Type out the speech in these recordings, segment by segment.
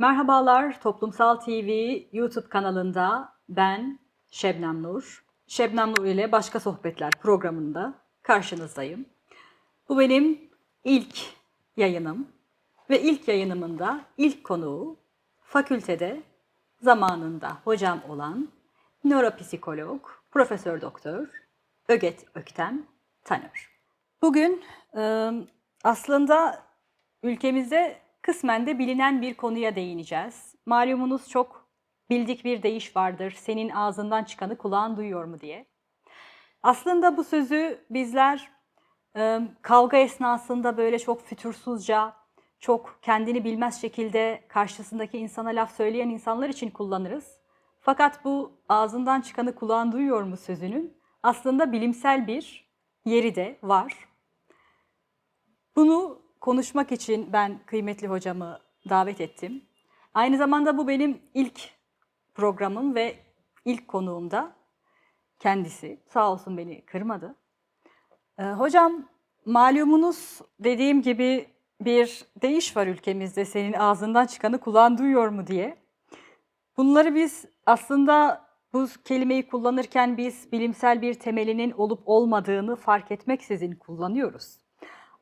Merhabalar Toplumsal TV YouTube kanalında ben Şebnem Nur. Şebnem Nur ile Başka Sohbetler programında karşınızdayım. Bu benim ilk yayınım ve ilk yayınımın da ilk konuğu fakültede zamanında hocam olan nöropsikolog, profesör doktor Öget Öktem Tanır. Bugün aslında ülkemizde kısmen de bilinen bir konuya değineceğiz. Malumunuz çok bildik bir deyiş vardır. Senin ağzından çıkanı kulağın duyuyor mu diye. Aslında bu sözü bizler e, kavga esnasında böyle çok fütursuzca, çok kendini bilmez şekilde karşısındaki insana laf söyleyen insanlar için kullanırız. Fakat bu ağzından çıkanı kulağın duyuyor mu sözünün aslında bilimsel bir yeri de var. Bunu konuşmak için ben kıymetli hocamı davet ettim. Aynı zamanda bu benim ilk programım ve ilk konuğum da kendisi. Sağ olsun beni kırmadı. Ee, hocam malumunuz dediğim gibi bir deyiş var ülkemizde senin ağzından çıkanı kulağın duyuyor mu diye. Bunları biz aslında bu kelimeyi kullanırken biz bilimsel bir temelinin olup olmadığını fark etmeksizin kullanıyoruz.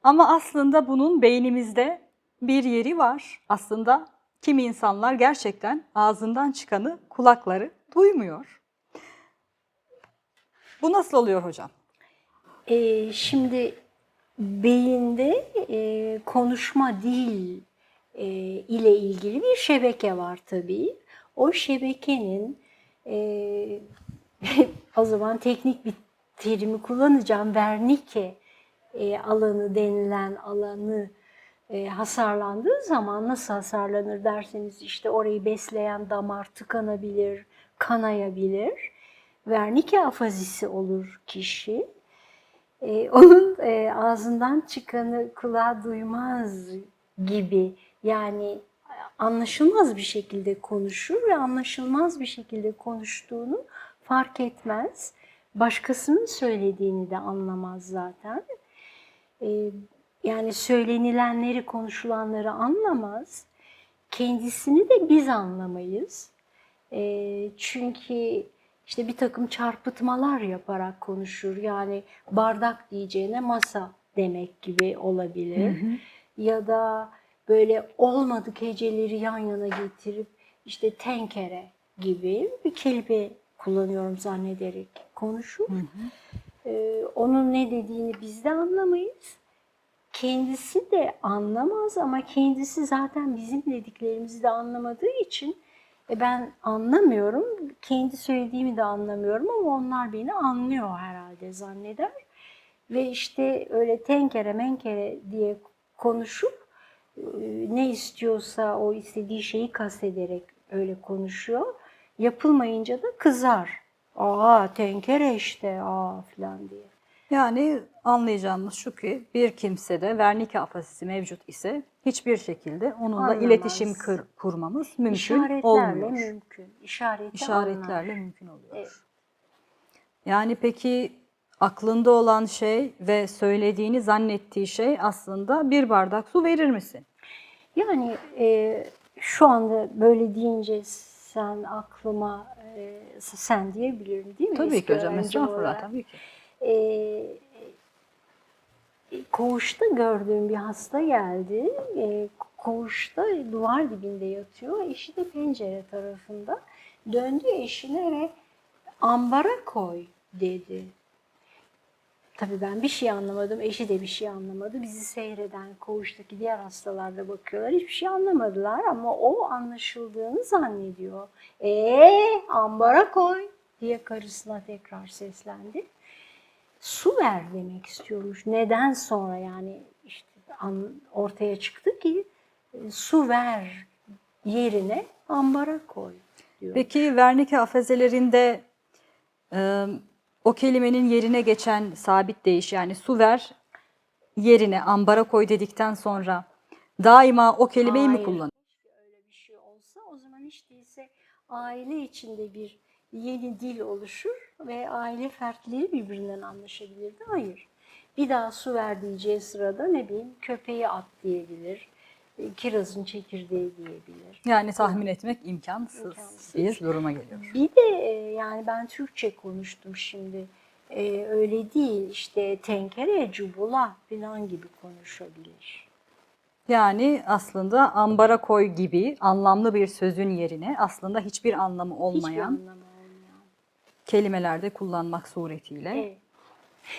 Ama aslında bunun beynimizde bir yeri var. Aslında kimi insanlar gerçekten ağzından çıkanı kulakları duymuyor. Bu nasıl oluyor hocam? Ee, şimdi beyinde e, konuşma dil e, ile ilgili bir şebeke var tabii. O şebekenin e, o zaman teknik bir terimi kullanacağım. Vernike e, alanı denilen alanı e, hasarlandığı zaman nasıl hasarlanır derseniz işte orayı besleyen damar tıkanabilir, kanayabilir. Vernike afazisi olur kişi. E, onun e, ağzından çıkanı kulağı duymaz gibi yani anlaşılmaz bir şekilde konuşur ve anlaşılmaz bir şekilde konuştuğunu fark etmez. Başkasının söylediğini de anlamaz zaten. E, yani söylenilenleri, konuşulanları anlamaz. Kendisini de biz anlamayız. E, çünkü işte bir takım çarpıtmalar yaparak konuşur. Yani bardak diyeceğine masa demek gibi olabilir. Hı hı. Ya da böyle olmadık heceleri yan yana getirip işte tenkere gibi bir kelime kullanıyorum zannederek konuşur. Hı hı. Ee, onun ne dediğini biz de anlamayız. Kendisi de anlamaz ama kendisi zaten bizim dediklerimizi de anlamadığı için e ben anlamıyorum, kendi söylediğimi de anlamıyorum ama onlar beni anlıyor herhalde zanneder. Ve işte öyle tenkere menkere diye konuşup ne istiyorsa o istediği şeyi kastederek öyle konuşuyor. Yapılmayınca da kızar. Aa tenkere işte aa falan diye. Yani anlayacağımız şu ki bir kimsede Wernicke afazisi mevcut ise hiçbir şekilde onunla Anlamaz. iletişim kır, kurmamız mümkün İşaretlerle olmuyor. mümkün. İşaretle İşaretlerle anlar. mümkün oluyor. Evet. Yani peki aklında olan şey ve söylediğini zannettiği şey aslında bir bardak su verir misin? Yani e, şu anda böyle deyince sen aklıma e, sen diyebilirim değil mi? Tabii Eski ki hocam estağfurullah tabii ki. E, koğuşta gördüğüm bir hasta geldi. E, koğuşta duvar dibinde yatıyor. Eşi de pencere tarafında. Döndü eşine ve ambara koy dedi. Tabii ben bir şey anlamadım, eşi de bir şey anlamadı. Bizi seyreden koğuştaki diğer hastalar da bakıyorlar. Hiçbir şey anlamadılar ama o anlaşıldığını zannediyor. Eee ambara koy diye karısına tekrar seslendi. Su ver demek istiyormuş. Neden sonra yani işte ortaya çıktı ki e, su ver yerine ambara koy diyor. Peki Wernicke afazelerinde e, o kelimenin yerine geçen sabit değiş yani su ver yerine ambara koy dedikten sonra daima o kelimeyi mi Hayır. kullanır? Keşke öyle bir şey olsa o zaman hiç değilse aile içinde bir yeni dil oluşur ve aile fertleri birbirinden anlaşabilirdi. Hayır. Bir daha su ver diyeceği sırada ne bileyim köpeği at diyebilir. Kirazın çekirdeği diyebilir. Yani tahmin etmek imkansız, İmkansız. bir duruma geliyor. Bir de e, yani ben Türkçe konuştum şimdi. E, öyle değil işte tenkere, cubula falan gibi konuşabilir. Yani aslında ambara koy gibi anlamlı bir sözün yerine aslında hiçbir anlamı Hiçbir olmayan anlamı olmayan. kelimelerde kullanmak suretiyle. Evet.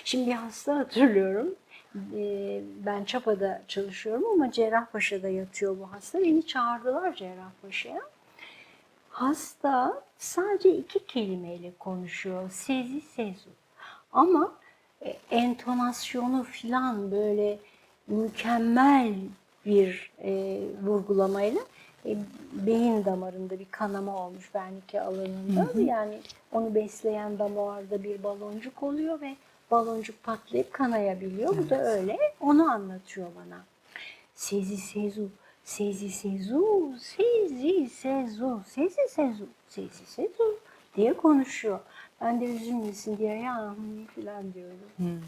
Şimdi bir hasta hatırlıyorum. Ee, Ben Çapa'da çalışıyorum ama Cerrahpaşa'da yatıyor bu hasta. Beni çağırdılar Cerrahpaşa'ya. Hasta sadece iki kelimeyle konuşuyor. Sezi sezu. Ama e, entonasyonu filan böyle mükemmel bir e, vurgulamayla e, beyin damarında bir kanama olmuş Wernicke alanında. Yani onu besleyen damarda bir baloncuk oluyor ve baloncuk patlayıp kanayabiliyor. Bu da öyle. Onu anlatıyor bana. Sezi sezu, sezi sezu, sezi sezu, sezi sezu, sezi sezu diye konuşuyor. Ben de üzülmesin diye ya falan diyorum. Hmm.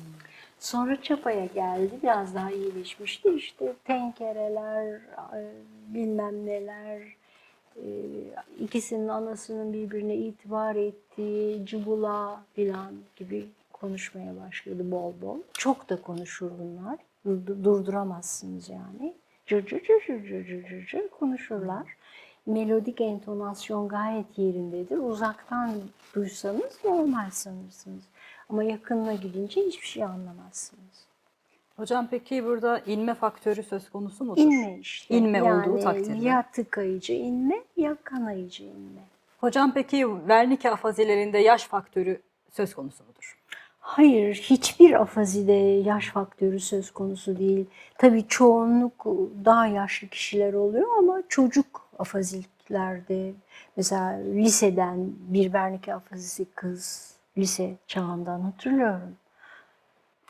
Sonra Çapa'ya geldi. Biraz daha iyileşmişti. İşte tenkereler, bilmem neler, e, ikisinin anasının birbirine itibar ettiği, cubula filan gibi konuşmaya başladı bol bol. Çok da konuşur bunlar. Durdu- Durduramazsınız yani. Cır cır cır cır cır cır cır cır konuşurlar. Melodik entonasyon gayet yerindedir. Uzaktan duysanız normal sanırsınız. Ama yakınına gidince hiçbir şey anlamazsınız. Hocam peki burada inme faktörü söz konusu mudur? İnme işte. İnme yani olduğu takdirde. Ya tıkayıcı inme ya kanayıcı inme. Hocam peki Wernicke afazilerinde yaş faktörü söz konusu mudur? Hayır, hiçbir afazide yaş faktörü söz konusu değil. Tabii çoğunluk daha yaşlı kişiler oluyor ama çocuk afaziliklerde mesela liseden bir Wernicke afazisi kız lise çağından hatırlıyorum.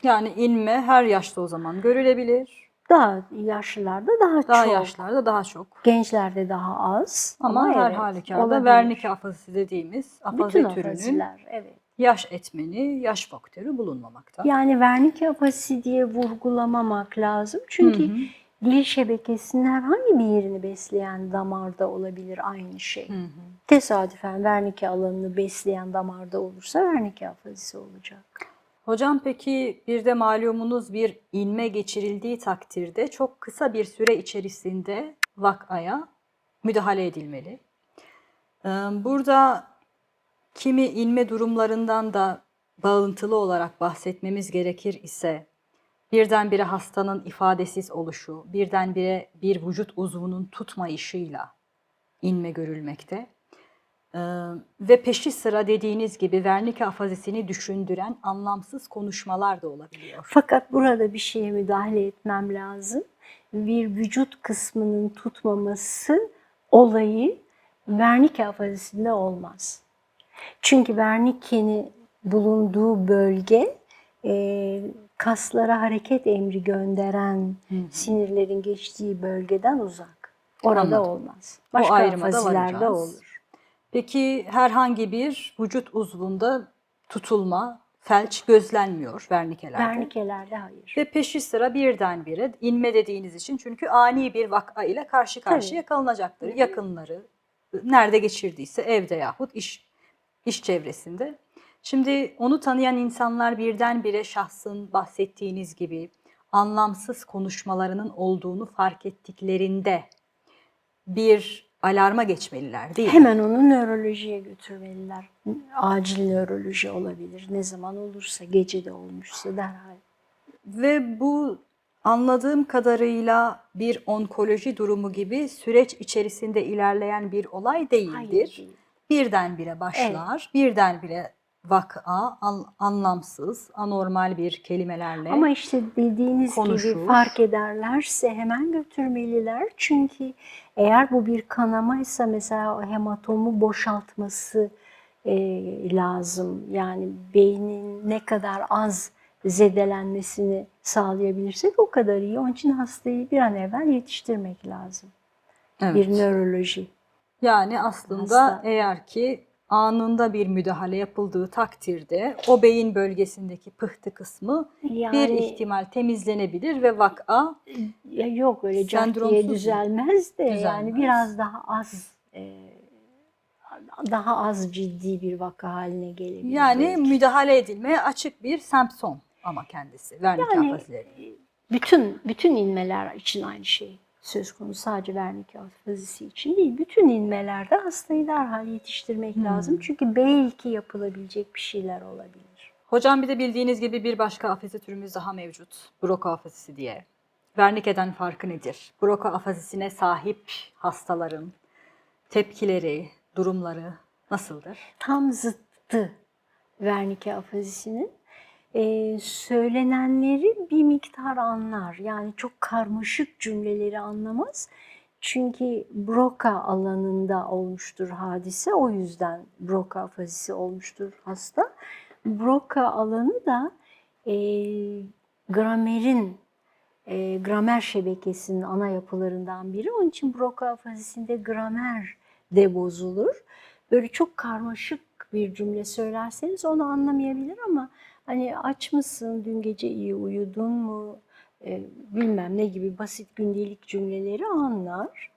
Yani inme her yaşta o zaman görülebilir. Daha yaşlılarda daha, Daha çok. yaşlarda daha çok. Gençlerde daha az. Ama, her evet, halükarda olabilir. Wernicke afazisi dediğimiz afazi Bütün türünün afaziler, evet. Yaş etmeni, yaş faktörü bulunmamakta. Yani Wernicke afasi diye vurgulamamak lazım. Çünkü Hı hı. dil şebekesinin herhangi bir yerini besleyen damarda olabilir aynı şey. Hı hı. Tesadüfen Wernicke alanını besleyen damarda olursa Wernicke afazisi olacak. Hocam peki bir de malumunuz bir inme geçirildiği takdirde çok kısa bir süre içerisinde vakaya müdahale edilmeli. Ee, Burada kimi inme durumlarından da bağıntılı olarak bahsetmemiz gerekir ise birdenbire hastanın ifadesiz oluşu, birdenbire bir vücut uzvunun tutmayışıyla inme görülmekte. Ee, ve peşi sıra dediğiniz gibi Wernicke afazisini düşündüren anlamsız konuşmalar da olabiliyor. Fakat burada bir şeye müdahale etmem lazım. Bir vücut kısmının tutmaması olayı Wernicke afazisinde olmaz. Çünkü Wernicke'nin bulunduğu bölge e, kaslara hareket emri gönderen sinirlerin geçtiği bölgeden uzak. Orada Anladım. olmaz. Başka varacağız. olur. Peki herhangi bir vücut uzvunda tutulma, felç gözlenmiyor Wernicke'lerde. Wernicke'lerde hayır. Ve peşi sıra birdenbire inme dediğiniz için çünkü ani bir vaka ile karşı karşıya kalınacaktır. Yakınları nerede geçirdiyse evde yahut iş iş çevresinde. Şimdi onu tanıyan insanlar birdenbire şahsın bahsettiğiniz gibi anlamsız konuşmalarının olduğunu fark ettiklerinde bir alarma geçmeliler değil mi? Hemen onu nörolojiye götürmeliler. Acil nöroloji olabilir. Ne zaman olursa, gece de olmuşsa derhal. Ve bu anladığım kadarıyla bir onkoloji durumu gibi süreç içerisinde ilerleyen bir olay değildir. Hayır değil. Birdenbire başlar, birdenbire vaka, an- anlamsız, anormal bir kelimelerle. Ama işte dediğiniz konuşur. gibi fark ederlerse hemen götürmeliler. Çünkü eğer bu bir kanamaysa mesela hematomu boşaltması e, lazım. Yani beynin ne kadar az zedelenmesini sağlayabilirsek o kadar iyi. Onun için hastayı bir an evvel yetiştirmek lazım. Evet. Bir nöroloji. Yani aslında Hasta. eğer ki anında bir müdahale yapıldığı takdirde o beyin bölgesindeki pıhtı kısmı bir Yani ihtimal temizlenebilir ve vaka ya yok öyle Sendromsuz diye düzelmez de Düzelmez. yani biraz daha az e, daha az ciddi bir vaka haline gelebilir. yani belki. müdahale edilmeye açık bir semptom ama kendisi Wernicke Yani- bütün bütün inmeler için aynı şey söz konusu. Sadece vernik afazisi için değil. Bütün inmelerde hastayı derhal yetiştirmek Hmm. lazım. Çünkü belki yapılabilecek bir şeyler olabilir. Hocam bir de bildiğiniz gibi bir başka afazi türümüz daha mevcut. Broka afazisi diye. Wernicke'den farkı nedir? Broka afazisine sahip hastaların tepkileri, durumları nasıldır? Tam zıttı Wernicke afazisinin. Ee, söylenenleri bir miktar anlar. Yani çok karmaşık cümleleri anlamaz. Çünkü Broca alanında olmuştur hadise. O yüzden Broca afazisi olmuştur hasta. Broca alanı da e, gramerin, e, gramer şebekesinin ana yapılarından biri. Onun için Broca afazisinde gramer de bozulur. Böyle çok karmaşık bir cümle söylerseniz onu anlamayabilir ama hani aç mısın, dün gece iyi uyudun mu, e, bilmem ne gibi basit gündelik cümleleri anlar.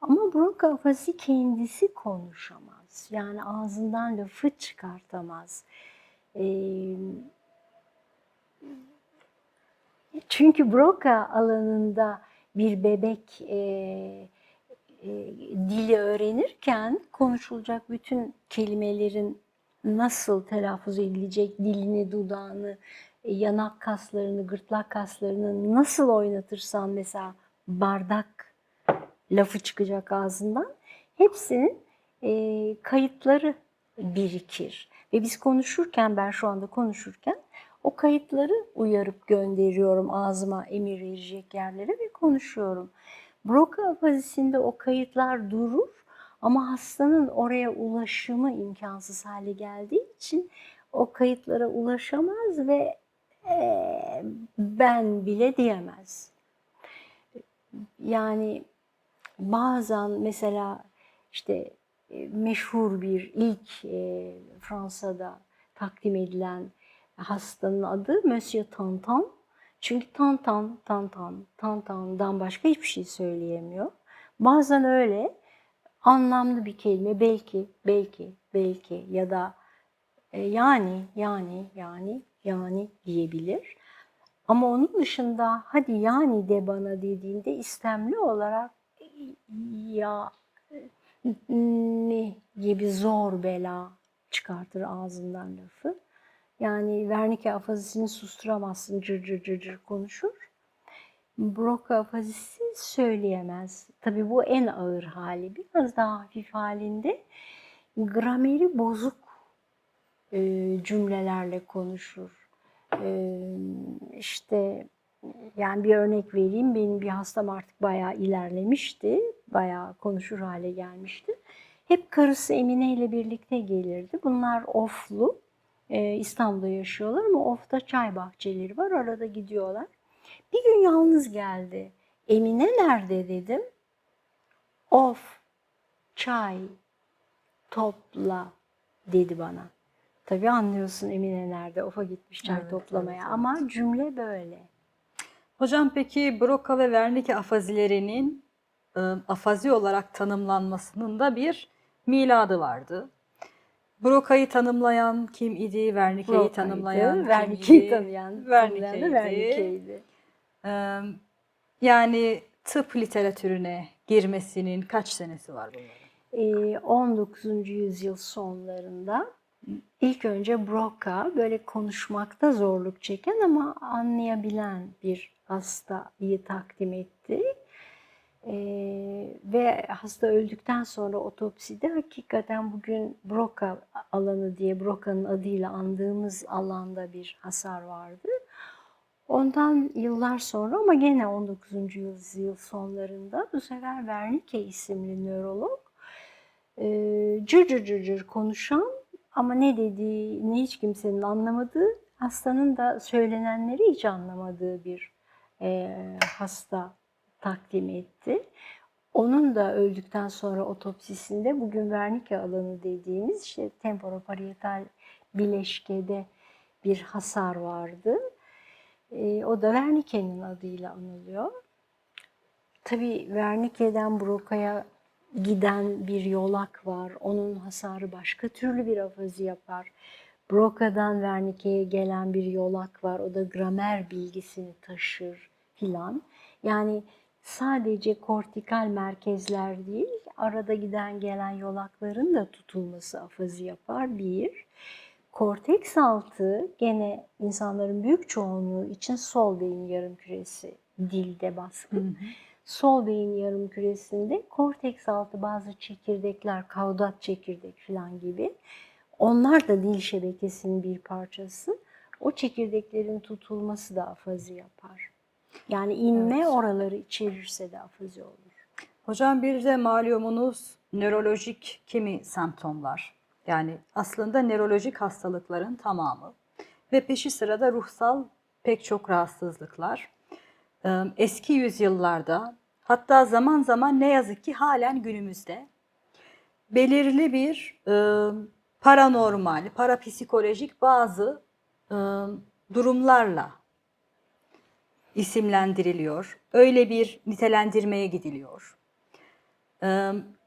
Ama Broca afazisi kendisi konuşamaz. Yani ağzından lafı çıkartamaz. Ee, çünkü Broca alanında bir bebek e, e, dili öğrenirken konuşulacak bütün kelimelerin nasıl telaffuz edilecek, dilini, dudağını, e, yanak kaslarını, gırtlak kaslarını nasıl oynatırsan mesela bardak lafı çıkacak ağzından hepsinin e, kayıtları birikir. Ve biz konuşurken, ben şu anda konuşurken o kayıtları uyarıp gönderiyorum ağzıma emir verecek yerlere ve konuşuyorum. Broca afazisinde o kayıtlar durur ama hastanın oraya ulaşımı imkansız hale geldiği için o kayıtlara ulaşamaz ve eee, ben bile diyemez. Yani bazen mesela işte e, meşhur bir ilk e, Fransa'da takdim edilen hastanın adı Monsieur Tantan. Çünkü Tantan, Tantan, Tantan'dan başka hiçbir şey söyleyemiyor. Bazen öyle anlamlı bir kelime belki, belki, belki ya da e, yani, yani, yani, yani diyebilir. Ama onun dışında hadi yani de bana dediğinde istemli olarak ya ne gibi zor bela çıkartır ağzından lafı. Yani Wernicke afazisini susturamazsın cır cır cır cır konuşur. Broca afazisi söyleyemez. Tabii bu en ağır hali. Biraz daha hafif halinde grameri bozuk e, cümlelerle konuşur. E, işte yani bir örnek vereyim. Benim bir hastam artık bayağı ilerlemişti. Bayağı konuşur hale gelmişti. Hep karısı Emine ile birlikte gelirdi. Bunlar oflu. Ee, İstanbul'da yaşıyorlar ama ofta çay bahçeleri var. Arada gidiyorlar. Bir gün yalnız geldi. Emine nerede dedim. Of, çay, topla dedi bana. Tabii anlıyorsun Emine nerede. Of'a gitmiş çay Evet, toplamaya. evet, evet. Ama cümle böyle. Hocam peki Broca ve Wernicke afazilerinin e, afazi olarak tanımlanmasının da bir miladı vardı. Broca'yı tanımlayan kim idi? Wernicke'yi tanımlayan Wernicke'yi tanıyan, Wernicke'ydi. Wernicke'ydi. Yani tıp literatürüne girmesinin kaç senesi var bunların? Ee, 19. yüzyıl sonlarında ilk önce Broca böyle konuşmakta zorluk çeken ama anlayabilen bir hastayı takdim etti. Ee, ve hasta öldükten sonra otopside hakikaten bugün Broca alanı diye Broca'nın adıyla andığımız alanda bir hasar vardı. Ondan yıllar sonra ama gene 19. yüzyıl sonlarında bu sefer Wernicke isimli nörolog cır cır cır cır konuşan ama ne dediğini hiç kimsenin anlamadığı, hastanın da söylenenleri hiç anlamadığı bir e, hasta takdim etti. Onun da öldükten sonra otopsisinde bugün Wernicke alanı dediğimiz işte temporoparietal bileşkede bir hasar vardı. Ee, o da Wernicke'nin adıyla anılıyor. Tabii Wernicke'den Broca'ya giden bir yolak var. Onun hasarı başka türlü bir afazi yapar. Broca'dan Wernicke'ye gelen bir yolak var. O da gramer bilgisini taşır filan. Yani sadece kortikal merkezler değil, arada giden gelen yolakların da tutulması afazi yapar bir. Korteks altı gene insanların büyük çoğunluğu için sol beyin yarımküresi dilde baskın. Sol beyin yarımküresinde korteks altı bazı çekirdekler, kavdat çekirdek falan gibi onlar da dil şebekesinin bir parçası. O çekirdeklerin tutulması da afazi yapar. Yani inme Evet. oraları içerirse de afazi olur. Hocam bir de malumunuz nörolojik kimi semptomlar. Yani aslında nörolojik hastalıkların tamamı ve peşi sırada ruhsal pek çok rahatsızlıklar. Eski yüzyıllarda hatta zaman zaman ne yazık ki halen günümüzde belirli bir e, paranormal, parapsikolojik bazı e, durumlarla isimlendiriliyor. Öyle bir nitelendirmeye gidiliyor.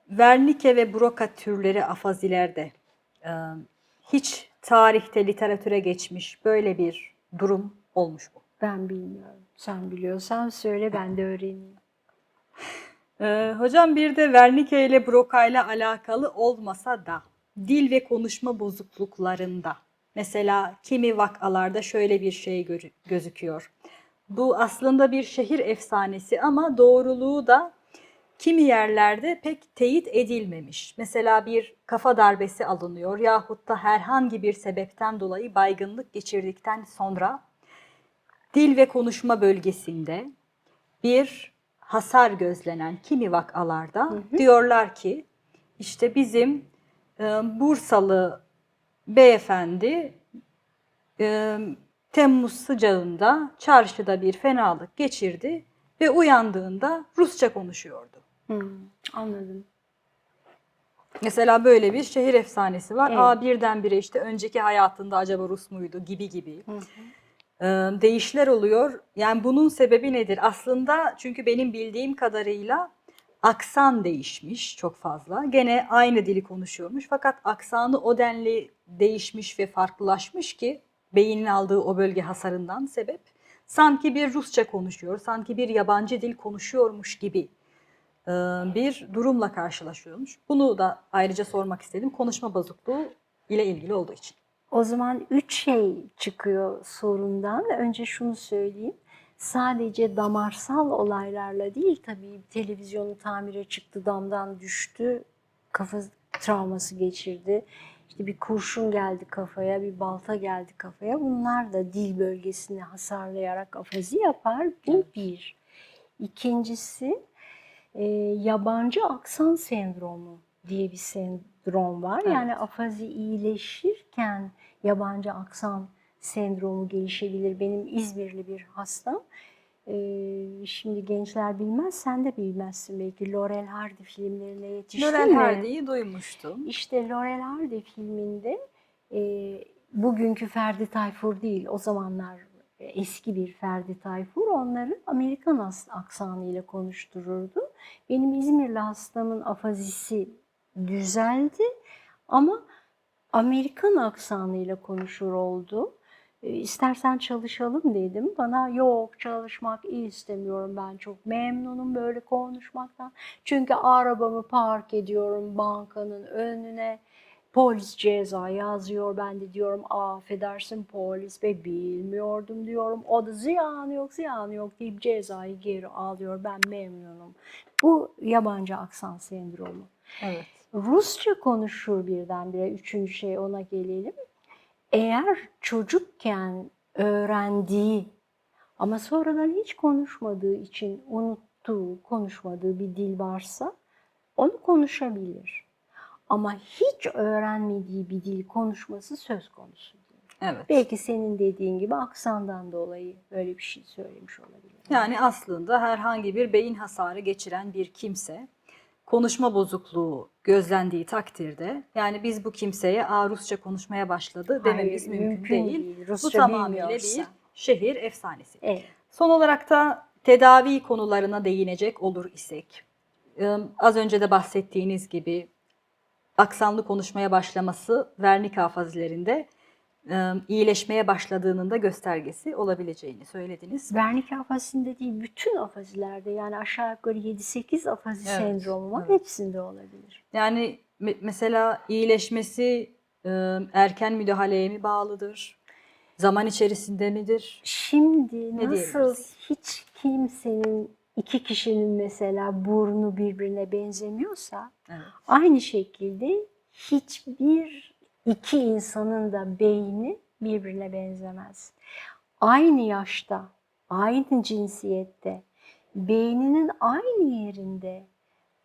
Wernicke ve Broca türleri afazilerde e, hiç tarihte, literatüre geçmiş böyle bir durum olmuş mu? Ben bilmiyorum. Sen biliyorsan söyle ben de öğreneyim. Ee, hocam bir de Wernicke ile Broca ile alakalı olmasa da dil ve konuşma bozukluklarında mesela kimi vakalarda şöyle bir şey gözüküyor. Bu aslında bir şehir efsanesi ama doğruluğu da kimi yerlerde pek teyit edilmemiş. Mesela bir kafa darbesi alınıyor yahut da herhangi bir sebepten dolayı baygınlık geçirdikten sonra dil ve konuşma bölgesinde bir hasar gözlenen kimi vakalarda diyorlar ki işte bizim e, Bursalı beyefendi e, Temmuz sıcağında çarşıda bir fenalık geçirdi ve uyandığında Rusça konuşuyordu. Hmm, anladım. Mesela böyle bir şehir efsanesi var. Evet. Aa birdenbire işte önceki hayatında acaba Rus muydu gibi gibi. Hı hı. Ee, değişler oluyor. Yani bunun sebebi nedir? Aslında çünkü benim bildiğim kadarıyla aksan değişmiş çok fazla. Gene aynı dili konuşuyormuş fakat aksanı o denli değişmiş ve farklılaşmış ki beynin aldığı o bölge hasarından sebep sanki bir Rusça konuşuyor, sanki bir yabancı dil konuşuyormuş gibi bir durumla karşılaşıyormuş. Bunu da ayrıca sormak istedim konuşma bozukluğu ile ilgili olduğu için. O zaman üç şey çıkıyor sorundan. Önce şunu söyleyeyim. Sadece damarsal olaylarla değil tabii televizyonu tamire çıktı, damdan düştü, kafa travması geçirdi. İşte bir kurşun geldi kafaya, bir balta geldi kafaya. Bunlar da dil bölgesini hasarlayarak afazi yapar. Bu bir. İkincisi e, yabancı aksan sendromu diye bir sendrom var. Evet. Yani afazi iyileşirken yabancı aksan sendromu gelişebilir. Benim İzmirli bir hastam. e, şimdi gençler bilmez, sen de bilmezsin belki. Laurel Hardy filmlerine yetiştin Laurel mi? Hardy'yi duymuştum. İşte Laurel Hardy filminde e, bugünkü Ferdi Tayfur değil, o zamanlar eski bir Ferdi Tayfur onları Amerikan aksanıyla konuştururdu. Benim İzmirli hastamın afazisi düzeldi ama Amerikan aksanıyla konuşur oldu. E, İstersen çalışalım dedim. Bana yok çalışmak istemiyorum ben çok memnunum böyle konuşmaktan. Çünkü arabamı park ediyorum bankanın önüne. Polis ceza yazıyor. Ben de diyorum Aa, affedersin polis bey bilmiyordum diyorum. O da ziyan yok ziyan yok deyip cezayı geri alıyor. Ben memnunum. Bu yabancı aksan sendromu. Evet. Rusça konuşur birdenbire. Üçüncü şey ona gelelim. Eğer çocukken öğrendiği ama sonradan hiç konuşmadığı için unuttuğu, konuşmadığı bir dil varsa onu konuşabilir. Ama hiç öğrenmediği bir dil konuşması söz konusu değil. Evet. Belki senin dediğin gibi aksandan dolayı böyle bir şey söylemiş olabilir. Yani aslında herhangi bir beyin hasarı geçiren bir kimse konuşma bozukluğu gözlendiği takdirde yani biz bu kimseye Aa, Rusça konuşmaya başladı dememiz Hayır, mümkün, mümkün değil. değil. Bu Rusça tamamıyla bir şehir efsanesi. Evet. Son olarak da tedavi konularına değinecek olur isek. e, Az önce de bahsettiğiniz gibi aksanlı konuşmaya başlaması Wernicke fazilerinde e, iyileşmeye başladığının da göstergesi olabileceğini söylediniz. Wernicke afazisinde değil, bütün afazilerde yani aşağı yukarı 7-8 afazi Evet, sendromu var. evet. Hepsinde olabilir. Yani me- mesela iyileşmesi e, erken müdahaleye mi bağlıdır? Zaman içerisinde midir? Şimdi Ne nasıl hiç kimsenin iki kişinin mesela burnu birbirine benzemiyorsa Evet. aynı şekilde hiçbir iki insanın da beyni birbirine benzemez. Aynı yaşta, aynı cinsiyette, beyninin aynı yerinde,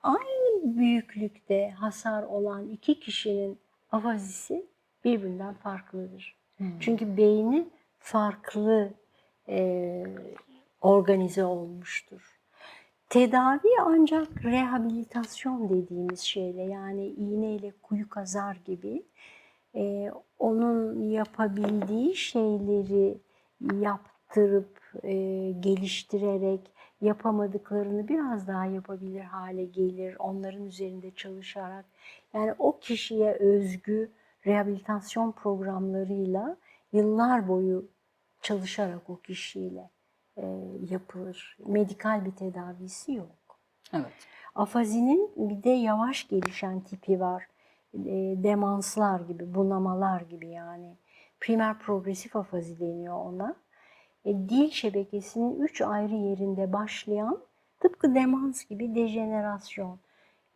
aynı büyüklükte hasar olan iki kişinin afazisi birbirinden farklıdır. Çünkü beyni farklı e, organize olmuştur. Tedavi ancak rehabilitasyon dediğimiz şeyle yani iğneyle kuyu kazar gibi e, onun yapabildiği şeyleri yaptırıp e, geliştirerek yapamadıklarını biraz daha yapabilir hale gelir. Onların üzerinde çalışarak yani o kişiye özgü rehabilitasyon programlarıyla yıllar boyu çalışarak o kişiyle yapılır. Medikal bir tedavisi yok. Evet. Afazinin bir de yavaş gelişen tipi var. E, demanslar gibi, bunamalar gibi yani. Primer progresif afazi deniyor ona. E, dil şebekesinin üç ayrı yerinde başlayan tıpkı demans gibi dejenerasyon.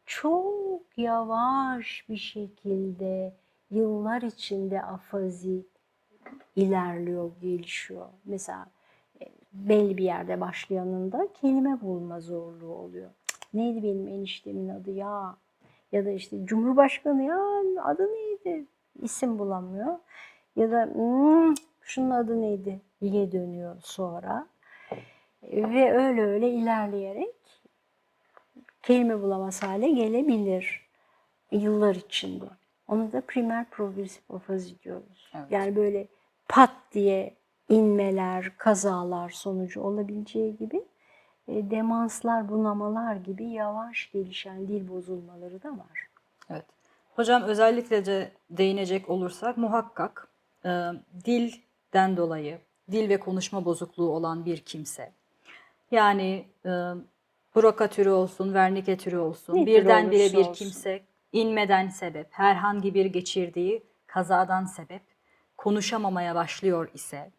Çok yavaş bir şekilde yıllar içinde afazi ilerliyor, gelişiyor. Mesela e, belli bir yerde başlayanında kelime bulma zorluğu oluyor. Neydi benim eniştemin adı ya? Ya da işte Cumhurbaşkanı ya adı neydi? İsim bulamıyor. Ya da "Hmm, şunun adı neydi? diye dönüyor sonra. Ve öyle öyle ilerleyerek kelime bulamaz hale gelebilir yıllar içinde. Onu da primer progresif afazi diyoruz. Evet. Yani böyle pat diye inmeler, kazalar sonucu olabileceği gibi e, demanslar, bunamalar gibi yavaş gelişen dil bozulmaları da var. Evet. Hocam özellikle de değinecek olursak muhakkak e, dilden dolayı dil ve konuşma bozukluğu olan bir kimse yani e, broka türü olsun, Wernicke türü olsun Ne tür birdenbire olursa bir olsun. kimse inmeden sebep, herhangi bir geçirdiği kazadan sebep konuşamamaya başlıyor ise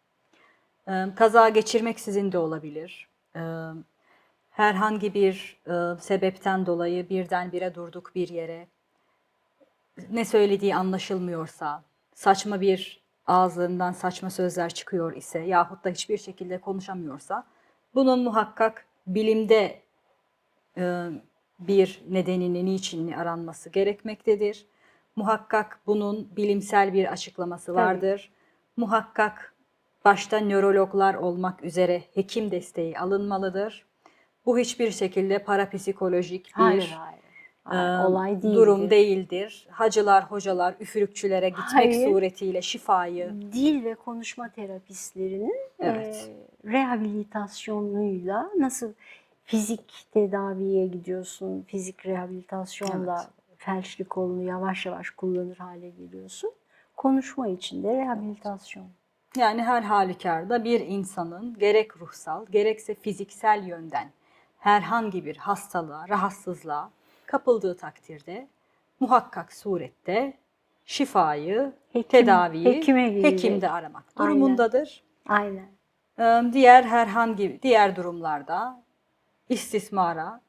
kaza geçirmeksizin de olabilir. Herhangi bir sebepten dolayı birdenbire durduk bir yere ne söylediği anlaşılmıyorsa, saçma bir ağzından saçma sözler çıkıyor ise yahut da hiçbir şekilde konuşamıyorsa bunun muhakkak bilimde bir nedenini, niçinini aranması gerekmektedir. Muhakkak bunun bilimsel bir açıklaması vardır. Muhakkak başta nörologlar olmak üzere hekim desteği alınmalıdır. Bu hiçbir şekilde parapsikolojik bir Hayır, hayır. Hayır, olay değil. durum değildir. Hacılar, hocalar, üfürükçülere gitmek Hayır. suretiyle şifayı Dil ve konuşma terapistlerinin Evet. e, rehabilitasyonuyla nasıl fizik tedaviye gidiyorsun, fizik rehabilitasyonla felçli kolunu yavaş yavaş kullanır hale geliyorsun. Konuşma için de rehabilitasyon. Yani her halükarda bir insanın gerek ruhsal gerekse fiziksel yönden herhangi bir hastalığa, rahatsızlığa kapıldığı takdirde muhakkak surette şifayı, Hekim- tedaviyi hekime gidecek. hekimde aramak Aynen. durumundadır. Aynen. Ee, Diğer herhangi diğer durumlarda istismara,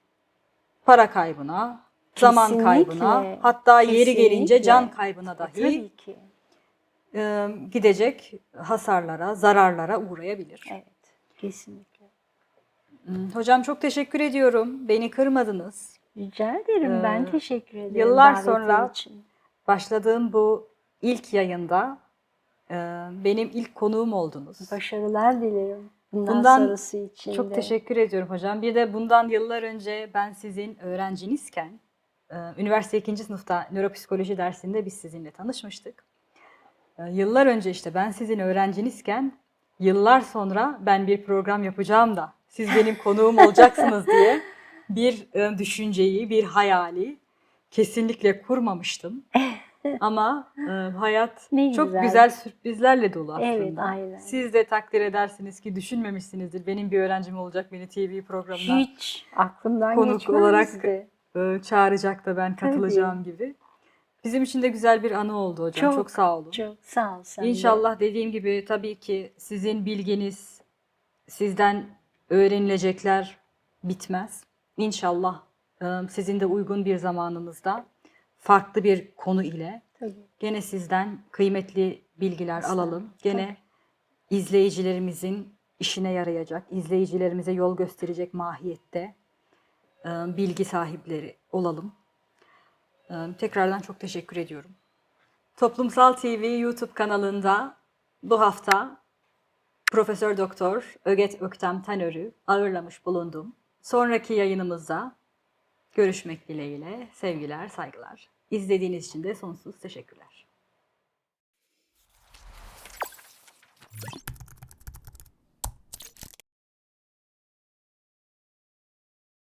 para kaybına, zaman Kesinlikle. kaybına, hatta yeri gelince Kesinlikle. can kaybına E, dahi ki. E, gidecek hasarlara, zararlara uğrayabilir. Evet. Kesinlikle. Hocam çok teşekkür ediyorum. Beni kırmadınız. Rica ederim. ben Ee, teşekkür ederim. yıllar sonra- için. Başladığım bu ilk yayında e, benim ilk konuğum oldunuz. Başarılar dilerim. Bundan, Bundan sonrası için Çok de. teşekkür ediyorum hocam. Bir de bundan yıllar önce ben sizin öğrencinizken Ee, Üniversite ikinci sınıfta nöropsikoloji dersinde biz sizinle tanışmıştık. Yıllar önce işte ben sizin öğrencinizken yıllar sonra ben bir program yapacağım da siz benim konuğum olacaksınız diye bir e, düşünceyi, bir hayali kesinlikle kurmamıştım. Ama e, hayat Ne çok güzel. güzel sürprizlerle dolu aslında. Evet, aynen. Siz de takdir edersiniz ki düşünmemişsinizdir. Benim bir öğrencim olacak beni TV programına Hiç aklımdan konuk olarak e, çağıracak da ben katılacağım gibi. Bizim için de güzel bir anı oldu hocam. Çok, Çok, sağ olun. Çok sağ ol sen de. İnşallah dediğim gibi tabii ki sizin bilginiz, sizden öğrenilecekler bitmez. İnşallah e, sizin de uygun bir zamanınızda farklı bir konu ile Tabii. gene sizden kıymetli bilgiler alalım. Gene izleyicilerimizin işine yarayacak, izleyicilerimize yol gösterecek mahiyette e, bilgi sahipleri olalım. E, Tekrardan çok teşekkür ediyorum. Toplumsal TV YouTube kanalında bu hafta Profesör Doktor Öget Öktem Tanör'ü ağırlamış bulundum. Sonraki yayınımızda görüşmek dileğiyle sevgiler, saygılar. İzlediğiniz için de sonsuz teşekkürler.